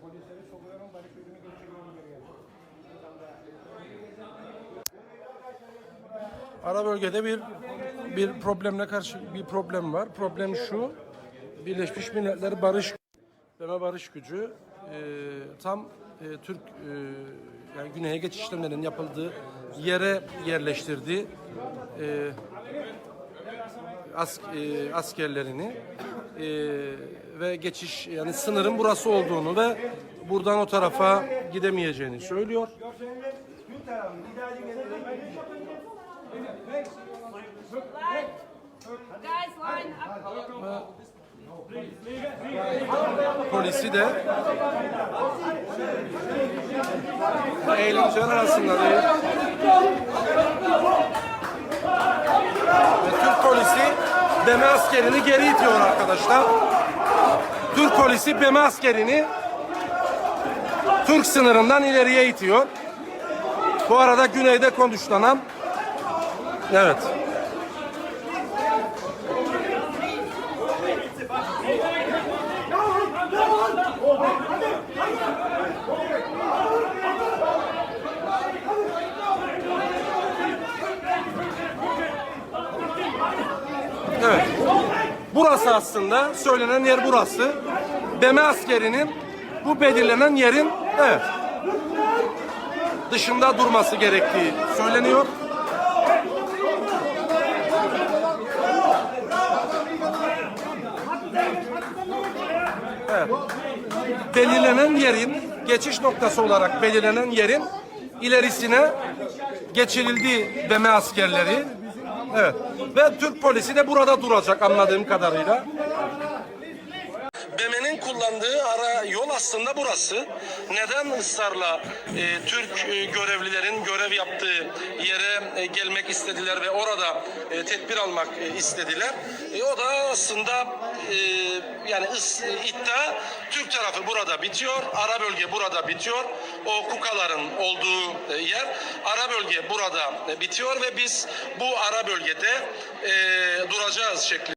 Polisleri sokuyorum, barikatını geçiriyorum geriye. Ara bölgede bir bir problemle karşı bir problem var. Problem şu. Birleşmiş Milletler Barış Deme Barış Gücü e, tam e, Türk e, yani güneye geçiş işlemlerinin yapıldığı yere yerleştirdiği e, as, e, askerlerini e, ve geçiş yani sınırın burası olduğunu ve buradan o tarafa gidemeyeceğini söylüyor. Polisi de eğlenceler arasında değil. Ve Türk polisi Beme askerini geri itiyor arkadaşlar. Türk polisi Beme askerini Türk sınırından ileriye itiyor. Bu arada güneyde konuşlanan evet. Evet. Burası aslında söylenen yer burası. Beme askerinin bu belirlenen yerin evet dışında durması gerektiği söyleniyor. Belirlenen yerin geçiş noktası olarak belirlenen yerin ilerisine geçirildiği Beme askerleri Evet. Ve Türk polisi de burada duracak anladığım kadarıyla. BM'nin kullandığı ara yol aslında burası. Neden ısrarla e, Türk e, görevlilerin görev yaptığı yere e, gelmek istediler ve orada e, tedbir almak e, istediler? E, o da aslında e, yani ıs, iddia Türk tarafı burada bitiyor, ara bölge burada bitiyor. O kukaların olduğu e, yer ara bölge burada e, bitiyor ve biz bu ara bölgede e, duracağız şeklinde.